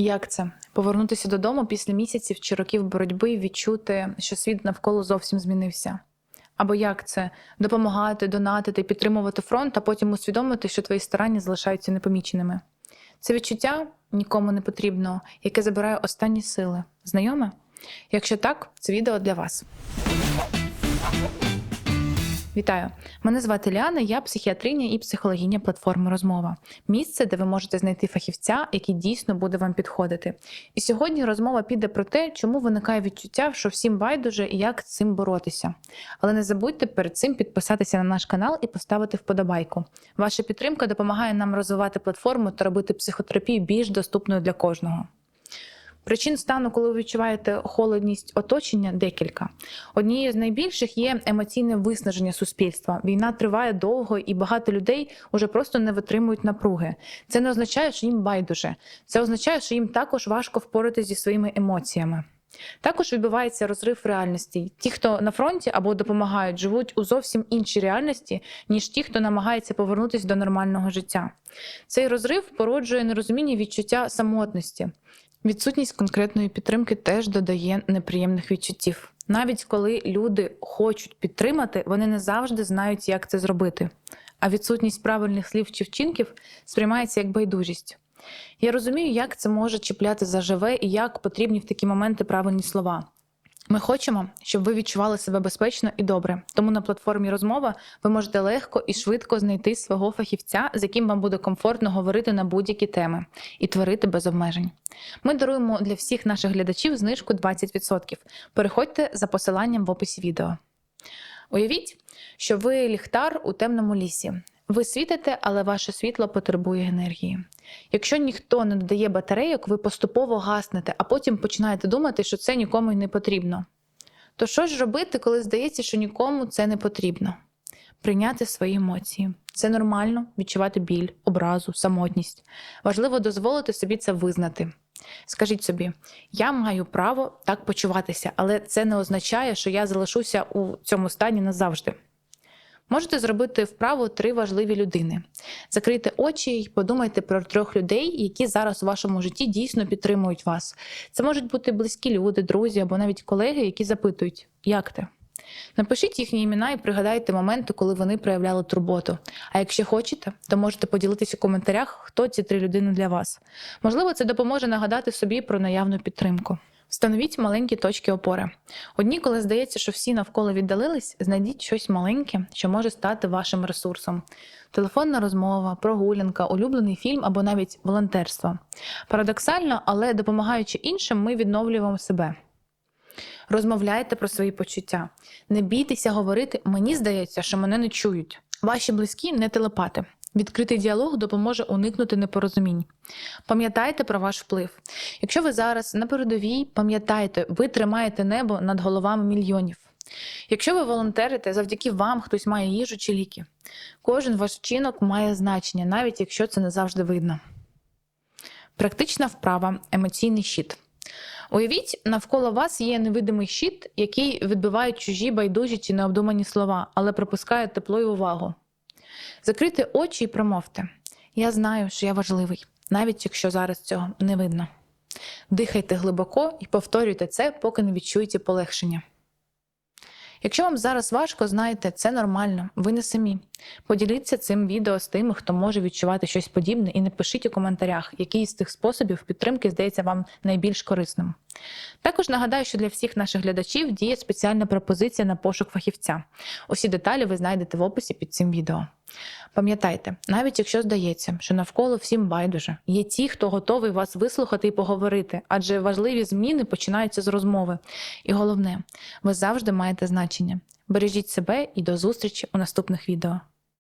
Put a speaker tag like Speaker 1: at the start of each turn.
Speaker 1: Як це повернутися додому після місяців чи років боротьби і відчути, що світ навколо зовсім змінився? Або як це допомагати, донатити, підтримувати фронт, а потім усвідомити, що твої старання залишаються непоміченими? Це відчуття нікому не потрібно, яке забирає останні сили. Знайоме? Якщо так, це відео для вас. Вітаю! Мене звати Ліана, я психіатриня і психологиня платформи Розмова. Місце, де ви можете знайти фахівця, який дійсно буде вам підходити. І сьогодні розмова піде про те, чому виникає відчуття, що всім байдуже і як з цим боротися. Але не забудьте перед цим підписатися на наш канал і поставити вподобайку. Ваша підтримка допомагає нам розвивати платформу та робити психотерапію більш доступною для кожного. Причин стану, коли ви відчуваєте холодність оточення, декілька. Однією з найбільших є емоційне виснаження суспільства. Війна триває довго, і багато людей уже просто не витримують напруги. Це не означає, що їм байдуже. Це означає, що їм також важко впоратися зі своїми емоціями. Також відбувається розрив реальності. Ті, хто на фронті або допомагають, живуть у зовсім іншій реальності, ніж ті, хто намагається повернутися до нормального життя. Цей розрив породжує нерозуміння відчуття самотності. Відсутність конкретної підтримки теж додає неприємних відчуттів. Навіть коли люди хочуть підтримати, вони не завжди знають, як це зробити. А відсутність правильних слів чи вчинків сприймається як байдужість. Я розумію, як це може чіпляти за живе і як потрібні в такі моменти правильні слова. Ми хочемо, щоб ви відчували себе безпечно і добре. Тому на платформі розмова ви можете легко і швидко знайти свого фахівця, з яким вам буде комфортно говорити на будь-які теми і творити без обмежень. Ми даруємо для всіх наших глядачів знижку 20%. Переходьте за посиланням в описі відео. Уявіть, що ви ліхтар у темному лісі. Ви світите, але ваше світло потребує енергії. Якщо ніхто не додає батарейок, ви поступово гаснете, а потім починаєте думати, що це нікому й не потрібно. То що ж робити, коли здається, що нікому це не потрібно? Прийняти свої емоції. Це нормально відчувати біль, образу, самотність. Важливо дозволити собі це визнати. Скажіть собі, я маю право так почуватися, але це не означає, що я залишуся у цьому стані назавжди. Можете зробити вправу три важливі людини. Закрийте очі і подумайте про трьох людей, які зараз у вашому житті дійсно підтримують вас. Це можуть бути близькі люди, друзі або навіть колеги, які запитують, як ти. Напишіть їхні імена і пригадайте моменти, коли вони проявляли турботу. А якщо хочете, то можете поділитися у коментарях, хто ці три людини для вас. Можливо, це допоможе нагадати собі про наявну підтримку. Встановіть маленькі точки опори. Одні, коли здається, що всі навколо віддалились, знайдіть щось маленьке, що може стати вашим ресурсом. Телефонна розмова, прогулянка, улюблений фільм або навіть волонтерство. Парадоксально, але допомагаючи іншим, ми відновлюємо себе. Розмовляйте про свої почуття. Не бійтеся говорити, мені здається, що мене не чують. Ваші близькі не телепати. Відкритий діалог допоможе уникнути непорозумінь. Пам'ятайте про ваш вплив. Якщо ви зараз на передовій, пам'ятайте, ви тримаєте небо над головами мільйонів. Якщо ви волонтерите, завдяки вам хтось має їжу чи ліки. Кожен ваш вчинок має значення, навіть якщо це не завжди видно. Практична вправа емоційний щит. Уявіть, навколо вас є невидимий щит, який відбиває чужі байдужі чи необдумані слова, але пропускає тепло і увагу. Закрийте очі і промовте: Я знаю, що я важливий, навіть якщо зараз цього не видно. Дихайте глибоко і повторюйте це, поки не відчуєте полегшення. Якщо вам зараз важко, знайте, це нормально, ви не самі. Поділіться цим відео з тими, хто може відчувати щось подібне, і напишіть у коментарях, який з тих способів підтримки здається вам найбільш корисним. Також нагадаю, що для всіх наших глядачів діє спеціальна пропозиція на пошук фахівця. Усі деталі ви знайдете в описі під цим відео. Пам'ятайте, навіть якщо здається, що навколо всім байдуже, є ті, хто готовий вас вислухати і поговорити, адже важливі зміни починаються з розмови. І головне, ви завжди маєте значення. Бережіть себе і до зустрічі у наступних відео.